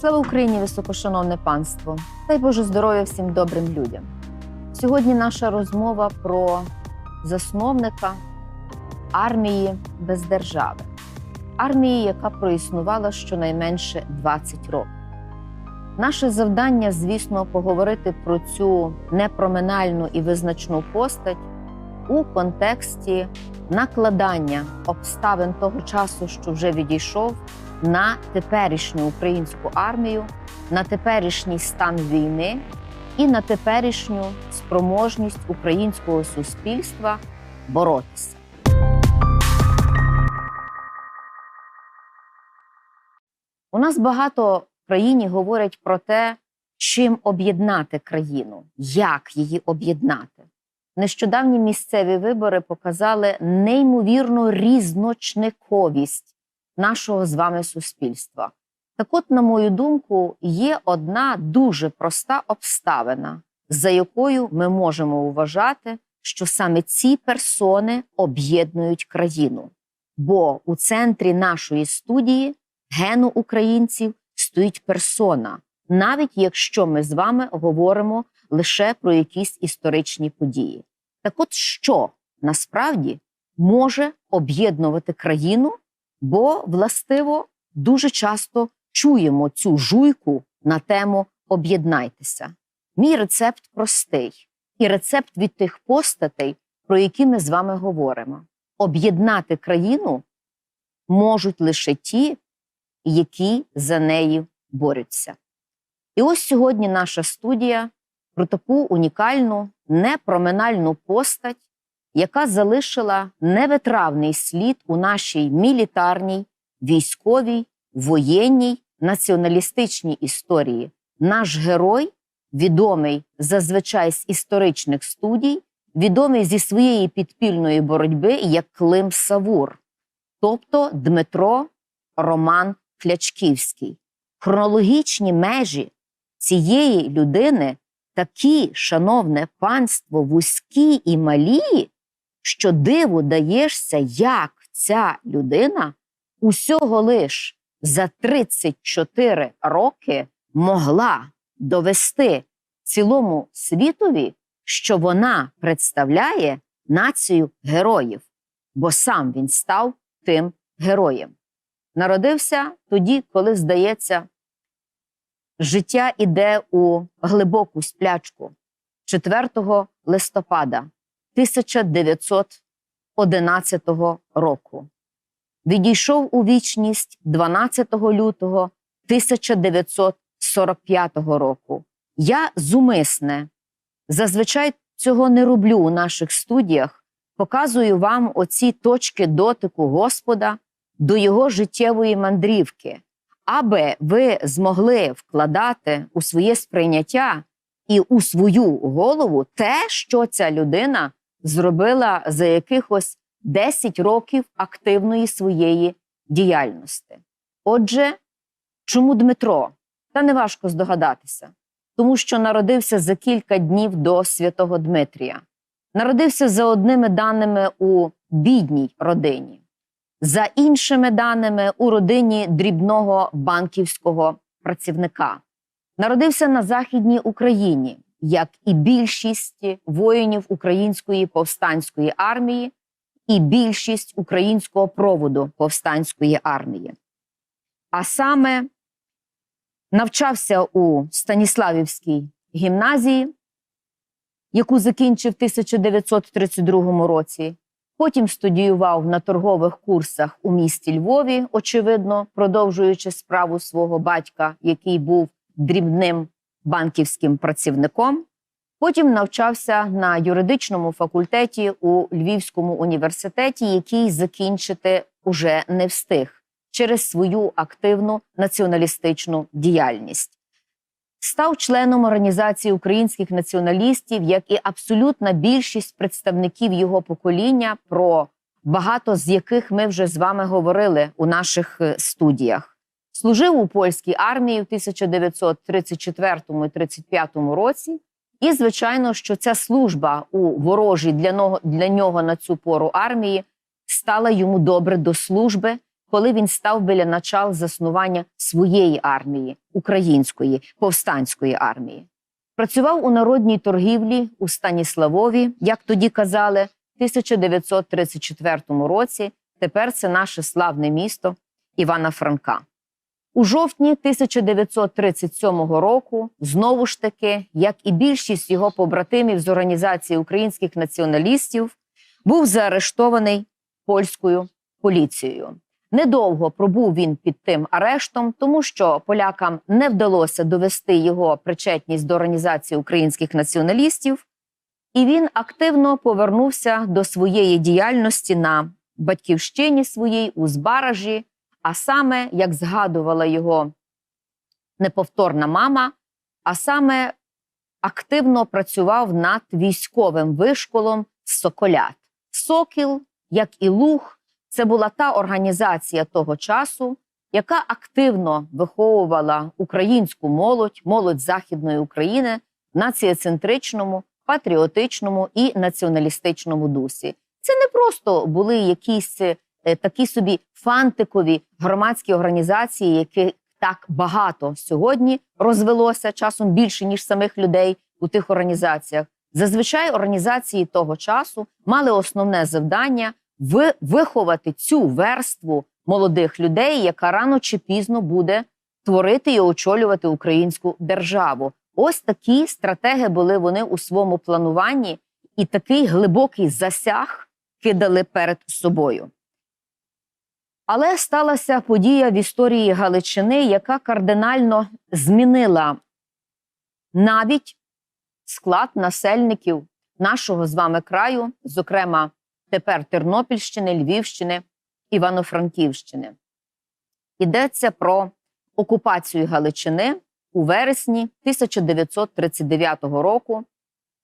Слава Україні, високошановне панство! Дай Боже здоров'я всім добрим людям. Сьогодні наша розмова про засновника армії без держави, армії, яка проіснувала щонайменше 20 років. Наше завдання, звісно, поговорити про цю непроминальну і визначну постать у контексті накладання обставин того часу, що вже відійшов, на теперішню українську армію, на теперішній стан війни і на теперішню спроможність українського суспільства боротися. У нас багато в країні говорять про те, чим об'єднати країну, як її об'єднати. Нещодавні місцеві вибори показали неймовірну різночниковість нашого з вами суспільства. Так, от, на мою думку, є одна дуже проста обставина, за якою ми можемо вважати, що саме ці персони об'єднують країну. Бо у центрі нашої студії гену українців стоїть персона, навіть якщо ми з вами говоримо лише про якісь історичні події. Так, от що насправді може об'єднувати країну? Бо, властиво, дуже часто чуємо цю жуйку на тему об'єднайтеся. Мій рецепт простий, і рецепт від тих постатей, про які ми з вами говоримо. Об'єднати країну можуть лише ті, які за нею борються. І ось сьогодні наша студія про таку унікальну, непроминальну постать, яка залишила невитравний слід у нашій мілітарній, військовій, воєнній, націоналістичній історії. Наш герой, відомий зазвичай з історичних студій, відомий зі своєї підпільної боротьби як Клим Савур, тобто Дмитро Роман Клячківський. Хронологічні межі цієї людини такі, шановне панство, вузькі і малі, що диву даєшся, як ця людина усього лиш за 34 роки могла довести цілому світові, що вона представляє націю героїв, бо сам він став тим героєм. Народився тоді, коли, здається, життя іде у глибоку сплячку 4 листопада 1911 року. Відійшов у вічність 12 лютого 1945 року. Я зумисне, зазвичай цього не роблю у наших студіях, показую вам оці точки дотику Господа до його життєвої мандрівки, аби ви змогли вкладати у своє сприйняття і у свою голову те, що ця людина зробила за якихось 10 років активної своєї діяльності. Отже, чому Дмитро? Та неважко здогадатися, тому що народився за кілька днів до святого Дмитрія. Народився за одними даними у бідній родині, за іншими даними у родині дрібного банківського працівника. Народився на Західній Україні, як і більшість воїнів української повстанської армії, і більшість українського проводу повстанської армії. А саме навчався у Станіславівській гімназії, яку закінчив в 1932 році. Потім студіював на торгових курсах у місті Львові, очевидно, продовжуючи справу свого батька, який був дрібним банківським працівником. Потім навчався на юридичному факультеті у Львівському університеті, який закінчити уже не встиг через свою активну націоналістичну діяльність. Став членом організації українських націоналістів, як і абсолютна більшість представників його покоління, про багато з яких ми вже з вами говорили у наших е, студіях. Служив у польській армії в 1934 35 році. І, звичайно, що ця служба у ворожій для нього, для нього на цю пору армії стала йому добре до служби коли він став біля начал заснування своєї армії, української повстанської армії. Працював у народній торгівлі у Станіславові, як тоді казали, в 1934 році. Тепер це наше славне місто Івана Франка. У жовтні 1937 року, знову ж таки, як і більшість його побратимів з організації українських націоналістів, був заарештований польською поліцією. Недовго пробув він під тим арештом, тому що полякам не вдалося довести його причетність до організації українських націоналістів, і він активно повернувся до своєї діяльності на батьківщині своїй у Збаражі. А саме, як згадувала його неповторна мама, а саме активно працював над військовим вишколом Соколят. Сокіл, як і Луг, це була та організація того часу, яка активно виховувала українську молодь, молодь Західної України в націоцентричному, патріотичному і націоналістичному дусі. Це не просто були якісь такі собі фантикові громадські організації, яких так багато сьогодні розвелося часом більше ніж самих людей у тих організаціях. Зазвичай організації того часу мали основне завдання виховати цю верству молодих людей, яка рано чи пізно буде творити і очолювати українську державу. Ось такі стратеги були вони у своєму плануванні, і такий глибокий засяг кидали перед собою. Але сталася подія в історії Галичини, яка кардинально змінила навіть склад насельників нашого з вами краю, зокрема тепер Тернопільщини, Львівщини, Івано-Франківщини. Йдеться про окупацію Галичини у вересні 1939 року,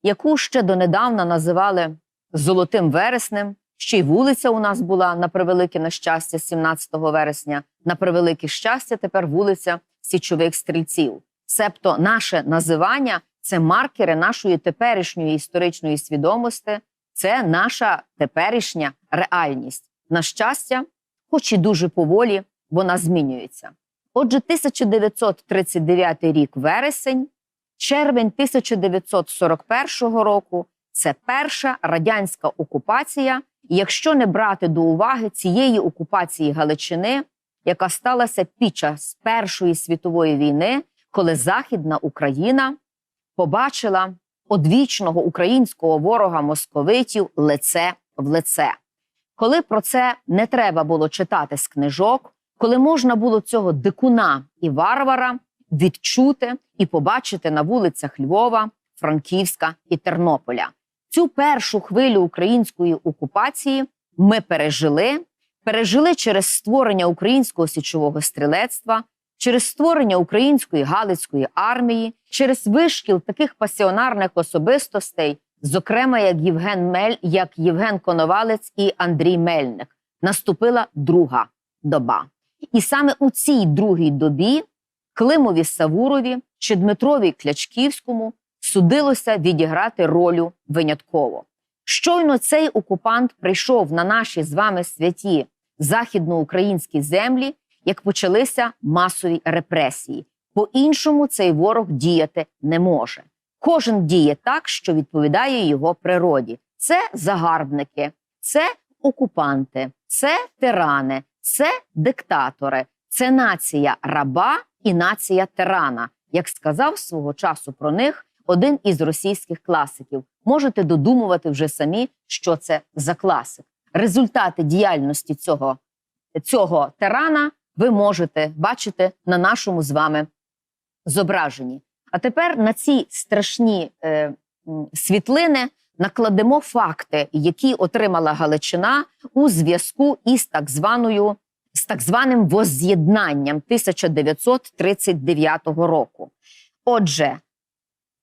яку ще донедавна називали Золотим вереснем. Ще й вулиця у нас була на превелике нещастя 17 вересня. На превелике щастя, тепер вулиця Січових стрільців. Себто наше називання це маркери нашої теперішньої історичної свідомості, це наша теперішня реальність. На щастя, хоч і дуже поволі, вона змінюється. Отже, 1939 рік вересень, червень 1941 року це перша радянська окупація. Якщо не брати до уваги цієї окупації Галичини, яка сталася під час Першої світової війни, коли Західна Україна побачила одвічного українського ворога московитів лице в лице. Коли про це не треба було читати з книжок, коли можна було цього дикуна і варвара відчути і побачити на вулицях Львова, Франківська і Тернополя. Цю першу хвилю української окупації ми пережили. Пережили через створення українського січового стрілецтва, через створення української галицької армії, через вишкіл таких пасіонарних особистостей, зокрема як Євген Мель, як Євген Коновалець і Андрій Мельник. Наступила друга доба. І саме у цій другій добі Климові Савурові чи Дмитрові Клячківському судилося відіграти ролю винятково. Щойно цей окупант прийшов на наші з вами святі західноукраїнські землі, як почалися масові репресії. По-іншому цей ворог діяти не може. Кожен діє так, що відповідає його природі. Це загарбники, це окупанти, це тирани, це диктатори, це нація раба і нація тирана, як сказав свого часу про них один із російських класиків. Можете додумувати вже самі, що це за класик. Результати діяльності цього, цього тирана ви можете бачити на нашому з вами зображенні. А тепер на ці страшні е, світлини накладемо факти, які отримала Галичина у зв'язку із так званою з так званим возз'єднанням 1939 року. Отже,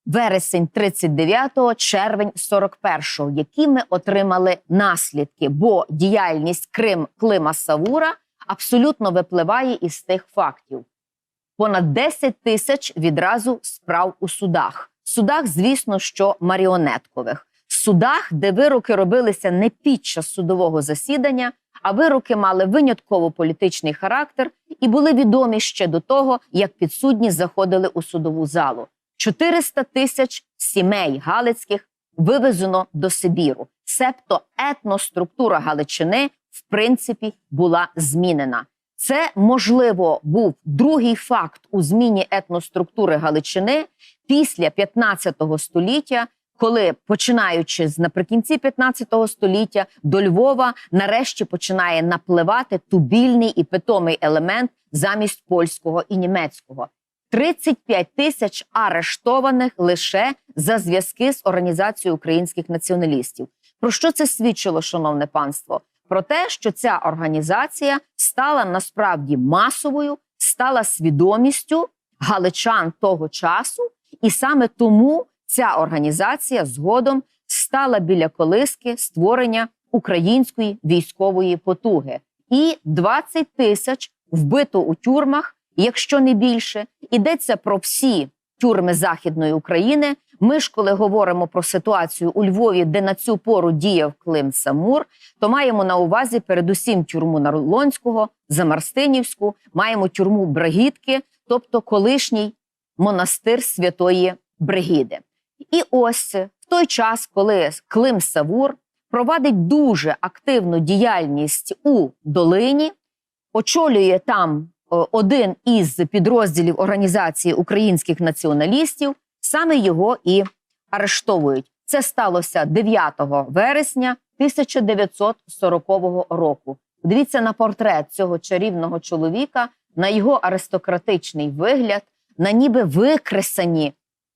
вересень 39-го, червень 41-го, які ми отримали наслідки, бо діяльність Крим Клима Савура абсолютно випливає із тих фактів. Понад 10 тисяч відразу справ у судах. Судах, звісно, що маріонеткових. Судах, де вироки робилися не під час судового засідання, а вироки мали винятково політичний характер і були відомі ще до того, як підсудні заходили у судову залу. 400 тисяч сімей галицьких вивезено до Сибіру. Себто етноструктура Галичини в принципі була змінена. Це можливо був другий факт у зміні етноструктури Галичини після 15 століття, коли починаючи з наприкінці 15 століття до Львова, нарешті починає напливати тубільний і питомий елемент замість польського і німецького. 35 тисяч арештованих лише за зв'язки з організацією українських націоналістів. Про що це свідчило, шановне панство? Про те, що ця організація стала насправді масовою, стала свідомістю галичан того часу, і саме тому ця організація згодом стала біля колиски створення української військової потуги. І 20 тисяч вбито у тюрмах, якщо не більше, йдеться про всі тюрми Західної України. Ми ж, коли говоримо про ситуацію у Львові, де на цю пору діяв Клим Самур, то маємо на увазі передусім тюрму Нарлонського, Замарстинівську, маємо тюрму Брагітки, тобто колишній монастир Святої Бригіди. І ось в той час, коли Клим Савур провадить дуже активну діяльність у долині, очолює там один із підрозділів організації українських націоналістів, саме його і арештовують. Це сталося 9 вересня 1940 року. Дивіться на портрет цього чарівного чоловіка, на його аристократичний вигляд, на ніби викресані,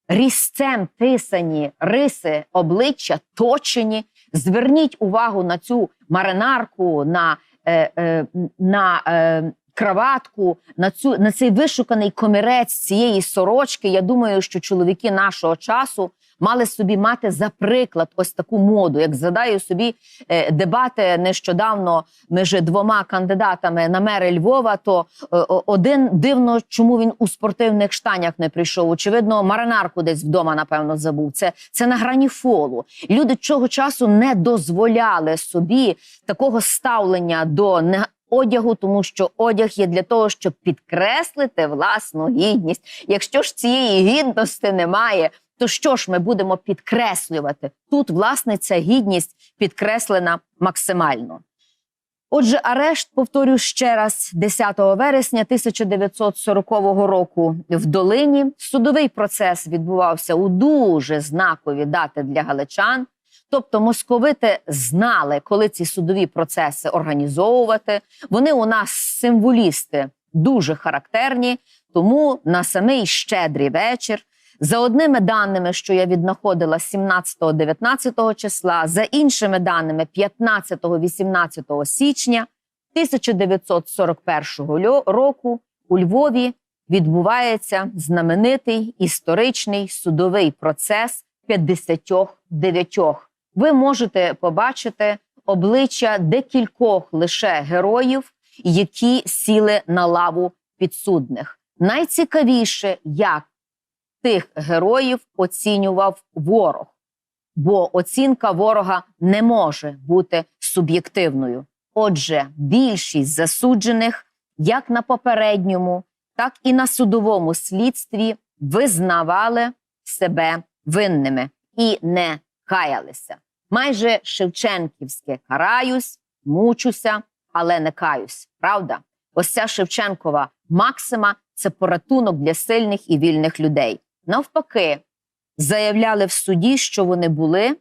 різцем писані риси обличчя, точені. Зверніть увагу на цю маринарку, на, е, е, на е, краватку, на цю на цей вишуканий комірець цієї сорочки. Я думаю, що чоловіки нашого часу мали собі мати за приклад ось таку моду. Як згадаю собі е, дебати нещодавно між двома кандидатами на мери Львова, то е, один дивно, чому він у спортивних штанях не прийшов. Очевидно, маринарку десь вдома, напевно, забув. Це, це на грані фолу. Люди цього часу не дозволяли собі такого ставлення до не. Одягу, тому що одяг є для того, щоб підкреслити власну гідність. Якщо ж цієї гідності немає, то що ж ми будемо підкреслювати? Тут, власне, ця гідність підкреслена максимально. Отже, арешт, повторю ще раз, 10 вересня 1940 року в долині. Судовий процес відбувався у дуже знакові дати для галичан. Тобто московити знали, коли ці судові процеси організовувати. Вони у нас символісти дуже характерні, тому на самий щедрий вечір. За одними даними, що я віднаходила 17-19 числа, за іншими даними 15-18 січня 1941 льо- року у Львові відбувається знаменитий історичний судовий процес 59. Ви можете побачити обличчя декількох лише героїв, які сіли на лаву підсудних. Найцікавіше, як тих героїв оцінював ворог, бо оцінка ворога не може бути суб'єктивною. Отже, більшість засуджених, як на попередньому, так і на судовому слідстві, визнавали себе винними і не каялися. Майже Шевченківське караюсь, мучуся, але не каюсь. Правда? Ось ця Шевченкова максима це порятунок для сильних і вільних людей. Навпаки, заявляли в суді, що вони були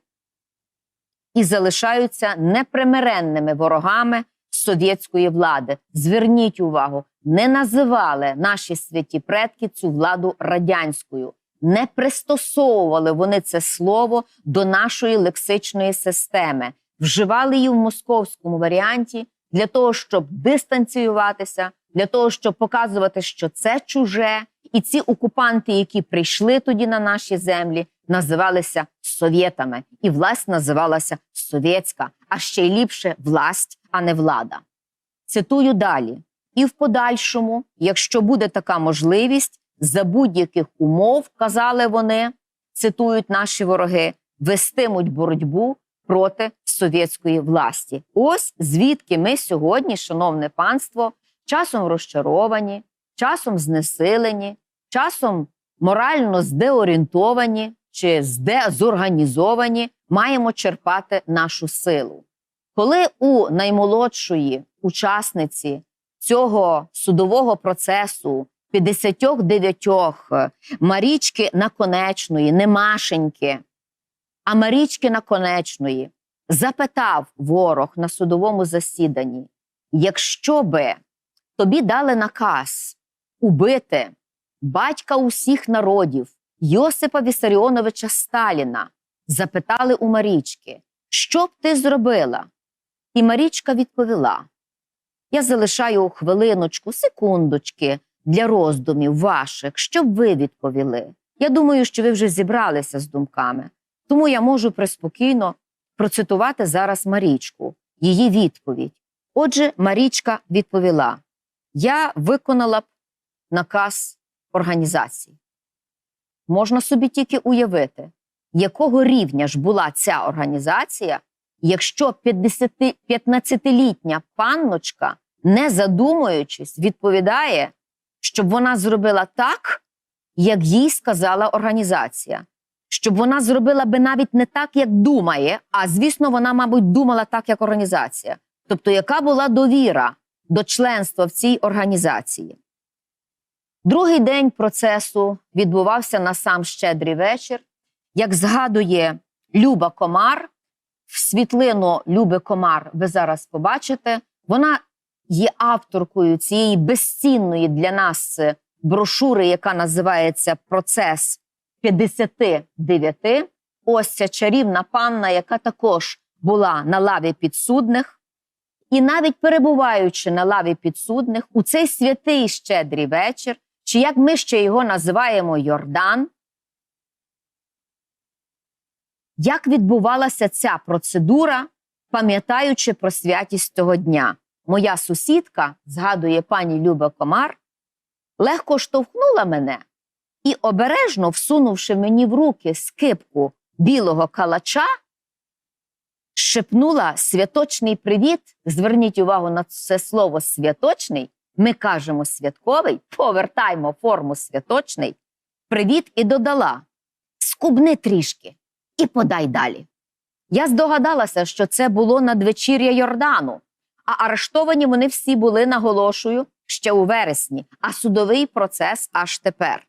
і залишаються непримиренними ворогами совєтської влади. Зверніть увагу, не називали наші святі предки цю владу радянською, не пристосовували вони це слово до нашої лексичної системи, вживали її в московському варіанті для того, щоб дистанціюватися, для того, щоб показувати, що це чуже, і ці окупанти, які прийшли тоді на наші землі, називалися совєтами, і власть називалася совєтська, а ще й ліпше власть, а не влада. Цитую далі. І в подальшому, якщо буде така можливість, за будь-яких умов, казали вони, цитують наші вороги, вестимуть боротьбу проти совєтської власті. Ось звідки ми сьогодні, шановне панство, часом розчаровані, часом знесилені, часом морально здеорієнтовані чи здезорганізовані, маємо черпати нашу силу. Коли у наймолодшої учасниці цього судового процесу 59 Марічки Наконечної, не Машеньки, а Марічки Наконечної, запитав ворог на судовому засіданні: якщо би тобі дали наказ убити батька усіх народів Йосипа Вісаріоновича Сталіна, запитали у Марічки, що б ти зробила? І Марічка відповіла: Я залишаю хвилиночку, секундочки для роздумів ваших, щоб ви відповіли. Я думаю, що ви вже зібралися з думками, тому я можу приспокійно процитувати зараз Марічку, її відповідь. Отже, Марічка відповіла: Я виконала б наказ організації. Можна собі тільки уявити, якого рівня ж була ця організація, якщо 15-літня панночка, не задумуючись, відповідає, щоб вона зробила так, як їй сказала організація. Щоб вона зробила би навіть не так, як думає, а звісно, вона, мабуть, думала так, як організація. Тобто, яка була довіра до членства в цій організації? Другий день процесу відбувався на сам щедрий вечір. Як згадує Люба Комар, в світлину Люби Комар ви зараз побачите, вона є авторкою цієї безцінної для нас брошури, яка називається Процес 59. Ось ця чарівна панна, яка також була на лаві підсудних. І навіть перебуваючи на лаві підсудних у цей святий щедрий вечір, чи як ми ще його називаємо Йордан, як відбувалася ця процедура, пам'ятаючи про святість того дня? Моя сусідка, згадує пані Люба Комар, легко штовхнула мене і, обережно всунувши мені в руки скипку білого калача, шепнула святочний привіт. Зверніть увагу на це слово святочний. Ми кажемо святковий, повертаймо форму святочний. Привіт і додала: скубни трішки і подай далі. Я здогадалася, що це було надвечір'я Йордану, а арештовані вони всі були, наголошую, ще у вересні, а судовий процес аж тепер.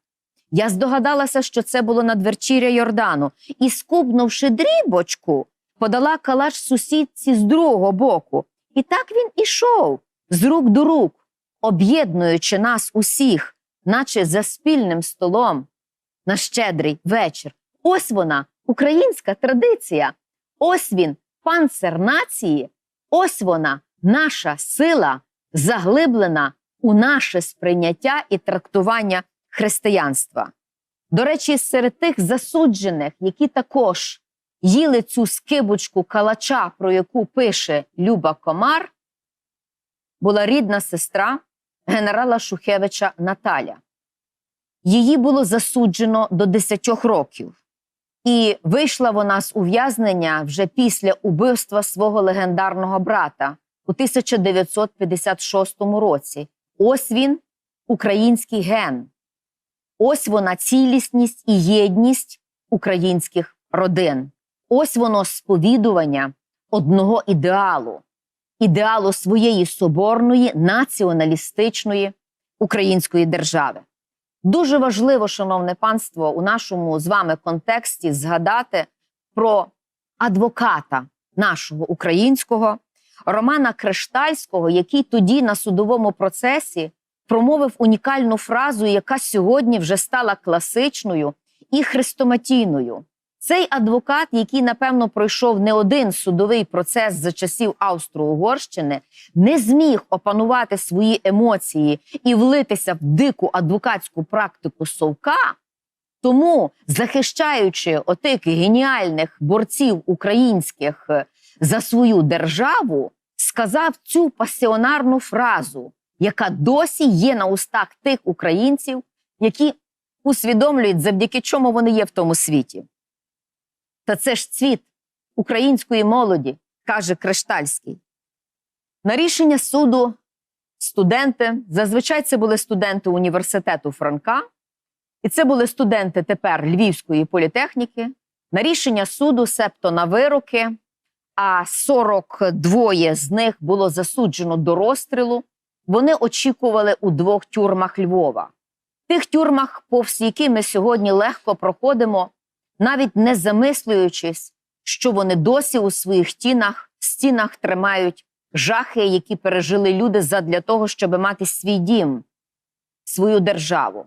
Я здогадалася, що це було надвечір'я Йордану, і, скубнувши дрібочку, подала калач сусідці з другого боку. І так він ішов з рук до рук, об'єднуючи нас усіх, наче за спільним столом на щедрий вечір. Ось вона, українська традиція. Ось він, панцир нації, ось вона, наша сила, заглиблена у наше сприйняття і трактування християнства. До речі, серед тих засуджених, які також їли цю скибочку калача, про яку пише Люба Комар, була рідна сестра генерала Шухевича Наталя. Її було засуджено до 10 років, і вийшла вона з ув'язнення вже після убивства свого легендарного брата у 1956 році. Ось він, український ген. Ось вона цілісність і єдність українських родин. Ось воно сповідування одного ідеалу, ідеалу своєї соборної націоналістичної української держави. Дуже важливо, шановне панство, у нашому з вами контексті згадати про адвоката нашого українського Романа Криштальського, який тоді на судовому процесі промовив унікальну фразу, яка сьогодні вже стала класичною і хрестоматійною. Цей адвокат, який напевно пройшов не один судовий процес за часів Австро-Угорщини, не зміг опанувати свої емоції і влитися в дику адвокатську практику совка. Тому, захищаючи отих геніальних борців українських за свою державу, сказав цю пасіонарну фразу, яка досі є на устах тих українців, які усвідомлюють, завдяки чому вони є в тому світі. Та це ж цвіт української молоді, каже Криштальський. На рішення суду студенти, зазвичай це були студенти університету Франка, і це були студенти тепер Львівської політехніки. На рішення суду, себто на вироки, а 42 з них було засуджено до розстрілу. Вони очікували у двох тюрмах Львова. Тих тюрмах, повз які ми сьогодні легко проходимо, навіть не замислюючись, що вони досі у своїх тінах, стінах тримають жахи, які пережили люди задля того, щоб мати свій дім, свою державу.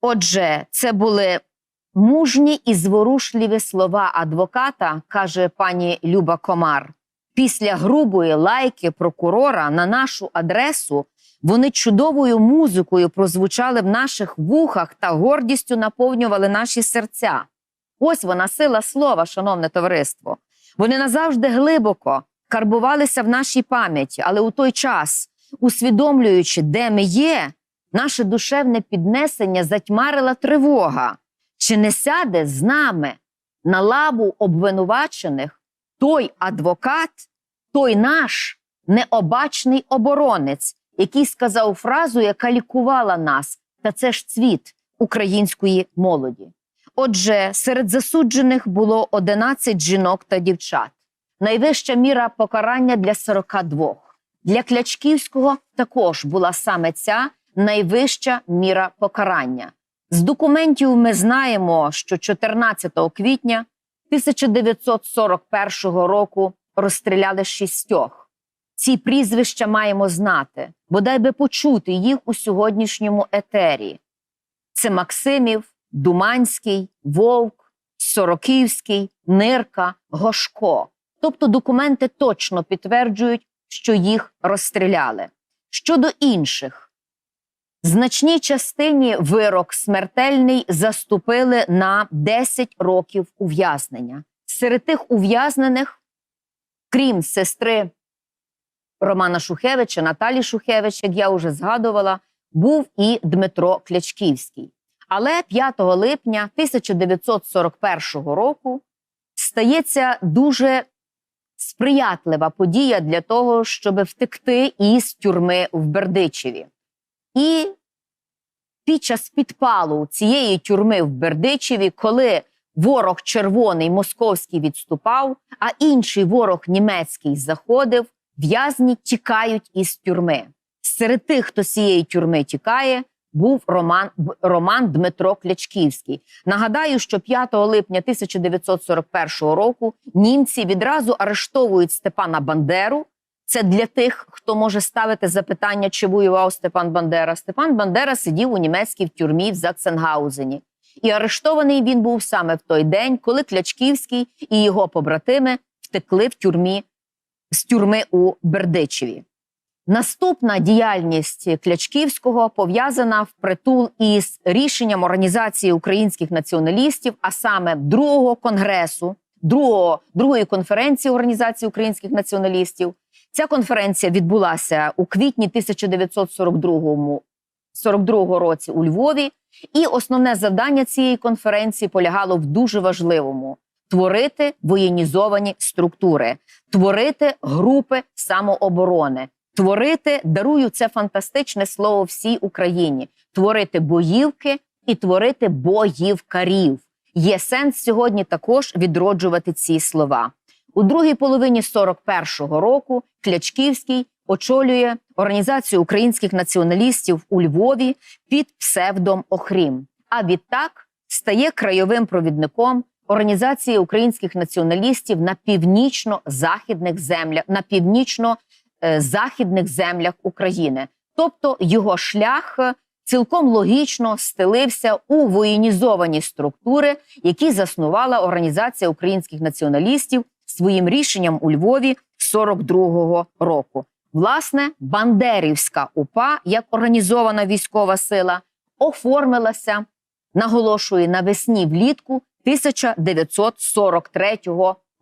Отже, це були мужні і зворушливі слова адвоката, каже пані Люба Комар. Після грубої лайки прокурора на нашу адресу вони чудовою музикою прозвучали в наших вухах та гордістю наповнювали наші серця. Ось вона сила слова, шановне товариство. Вони назавжди глибоко карбувалися в нашій пам'яті, але у той час, усвідомлюючи, де ми є, наше душевне піднесення затьмарила тривога. Чи не сяде з нами на лаву обвинувачених той адвокат, той наш необачний оборонець, який сказав фразу, яка лікувала нас, та це ж цвіт української молоді. Отже, серед засуджених було 11 жінок та дівчат. Найвища міра покарання для 42. Для Клячківського також була саме ця найвища міра покарання. З документів ми знаємо, що 14 квітня 1941 року розстріляли шістьох. Ці прізвища маємо знати, бодай би почути їх у сьогоднішньому етері. Це Максимів, Думанський, Вовк, Сороківський, Нирка, Гошко. Тобто документи точно підтверджують, що їх розстріляли. Щодо інших, значній частині вирок смертельний заступили на 10 років ув'язнення. Серед тих ув'язнених, крім сестри Романа Шухевича, Наталі Шухевич, як я вже згадувала, був і Дмитро Клячківський. Але 5 липня 1941 року стається дуже сприятлива подія для того, щоб втекти із тюрми в Бердичеві. І під час підпалу цієї тюрми в Бердичеві, коли ворог червоний московський відступав, а інший ворог німецький заходив, в'язні тікають із тюрми. Серед тих, хто з цієї тюрми тікає, був Роман Роман Дмитро Клячківський. Нагадаю, що 5 липня 1941 року німці відразу арештовують Степана Бандеру. Це для тих, хто може ставити запитання, чи воював Степан Бандера. Степан Бандера сидів у німецькій тюрмі в Заксенгаузені. І арештований він був саме в той день, коли Клячківський і його побратими втекли в тюрмі з тюрми у Бердичеві. Наступна діяльність Клячківського пов'язана впритул із рішенням організації українських націоналістів, а саме другого конгресу, другого, другої конференції організації українських націоналістів. Ця конференція відбулася у квітні 1942 42 році у Львові, і основне завдання цієї конференції полягало в дуже важливому творити воєнізовані структури, творити групи самооборони. Творити, дарую це фантастичне слово всій Україні. Творити боївки і творити боївкарів. Є сенс сьогодні також відроджувати ці слова. У другій половині 41-го року Клячківський очолює організацію українських націоналістів у Львові під псевдом Охрім. А відтак стає краєвим провідником організації українських націоналістів на північно-західних землях, на північно Е, землях України. Тобто його шлях е, цілком логічно стелився у воєнізовані структури, які заснувала Організація українських націоналістів своїм рішенням у Львові 42-го року. Власне, Бандерівська УПА як організована військова сила оформилася, наголошую, навесні влітку 1943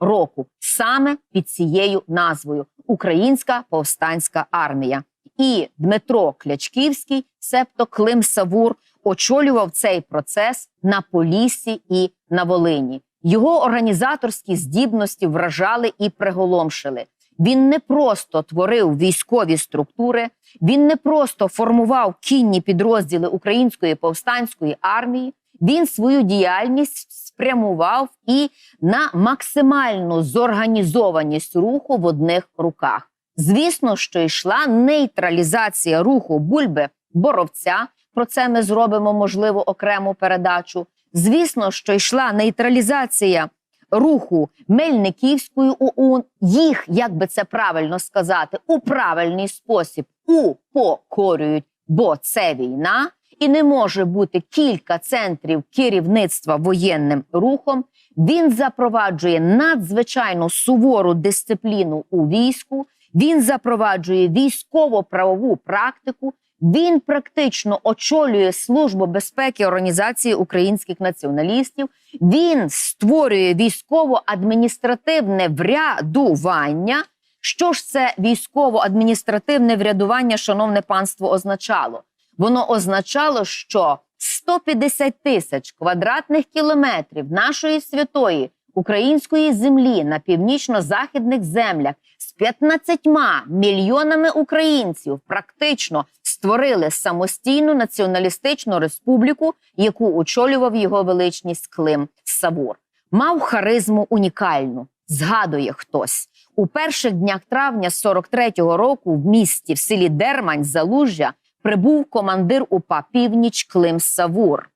року, саме під цією назвою Українська повстанська армія. І Дмитро Клячківський, себто Клим Савур, очолював цей процес на Поліссі і на Волині. Його організаторські здібності вражали і приголомшили. Він не просто творив військові структури, він не просто формував кінні підрозділи української повстанської армії. Він свою діяльність спрямував і на максимальну зорганізованість руху в одних руках. Звісно, що йшла нейтралізація руху бульби боровця. Про це ми зробимо можливо окрему передачу. Звісно, що йшла нейтралізація руху Мельниківської ОУН. Їх, як би це правильно сказати, у правильний спосіб упокорюють, бо це війна, і не може бути кілька центрів керівництва воєнним рухом. Він запроваджує надзвичайно сувору дисципліну у війську. Він запроваджує військово-правову практику. Він практично очолює службу безпеки Організації українських націоналістів. Він створює військово-адміністративне врядування. Що ж це військово-адміністративне врядування, шановне панство, означало? Воно означало, що 150 тисяч квадратних кілометрів нашої святої української землі на північно-західних землях з 15 мільйонами українців практично створили самостійну націоналістичну республіку, яку очолював його величність Клим Савур. Мав харизму унікальну. Згадує хтось у перших днях травня 43-го року в місті в селі Дермань Залужжя прибув командир УПА Північ Клим Савур.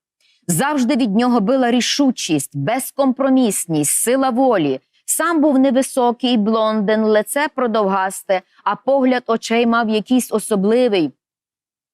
Завжди від нього била рішучість, безкомпромісність, сила волі. Сам був невисокий, блондин, лице продовгасте, а погляд очей мав якийсь особливий,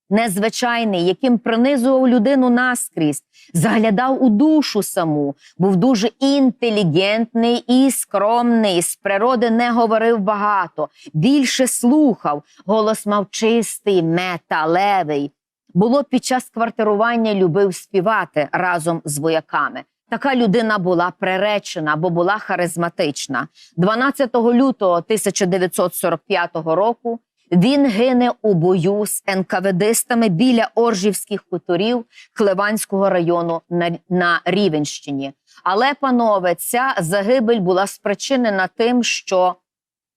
незвичайний, яким пронизував людину наскрізь, заглядав у душу саму, був дуже інтелігентний і скромний, з природи не говорив багато, більше слухав, голос мав чистий, металевий. Було під час квартирування любив співати разом з вояками. Така людина була приречена, бо була харизматична. 12 лютого 1945 року він гине у бою з НКВДистами біля Оржівських хуторів Клеванського району на, на Рівенщині. Але, панове, ця загибель була спричинена тим, що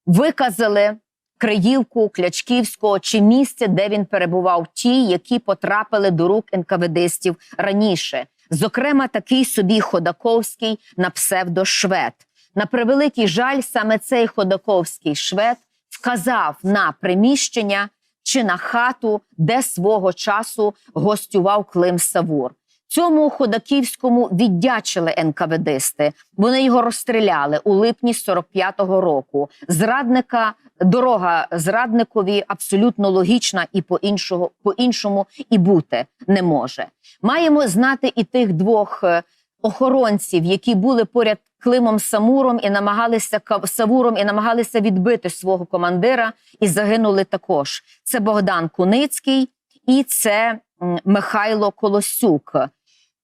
виказали Криївку, Клячківського чи місце, де він перебував, ті, які потрапили до рук НКВДистів раніше. Зокрема, такий собі Ходаковський на псевдо Швед. На превеликий жаль, саме цей Ходаковський швед вказав на приміщення чи на хату, де свого часу гостював Клим Савур. Цьому Ходаківському віддячили НКВДисти. Вони його розстріляли у липні 45-го року. Зрадника дорога зрадникові абсолютно логічна і по іншого по іншому і бути не може. Маємо знати і тих двох е, охоронців, які були поряд Климом Самуром і намагалися Савуром і намагалися відбити свого командира, і загинули також. Це Богдан Куницький і це Михайло Колосюк.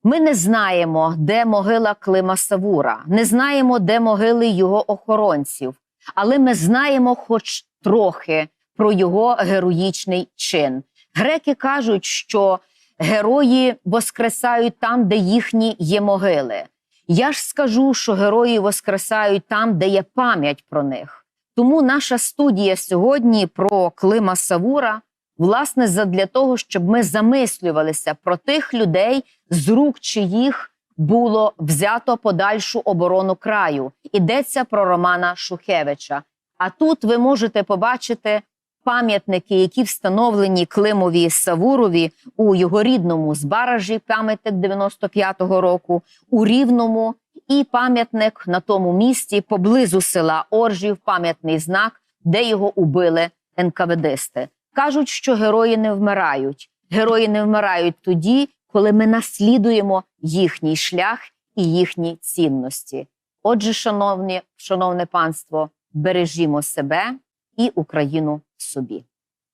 Ми не знаємо, де могила Клима Савура, не знаємо, де могили його охоронців, але ми знаємо хоч трохи про його героїчний чин. Греки кажуть, що герої воскресають там, де їхні є могили. Я ж скажу, що герої воскресають там, де є пам'ять про них. Тому наша студія сьогодні про Клима Савура, власне, задля того, щоб ми замислювалися про тих людей, з рук чиїх було взято подальшу оборону краю. Ідеться про Романа Шухевича. А тут ви можете побачити пам'ятники, які встановлені Климові Савурові у його рідному Збаражі, пам'ятник 95-го року, у Рівному, і пам'ятник на тому місці поблизу села Оржів, пам'ятний знак, де його убили НКВДисти. Кажуть, що герої не вмирають. Герої не вмирають тоді, коли ми наслідуємо їхній шлях і їхні цінності. Отже, шановні, шановне панство, бережімо себе і Україну собі.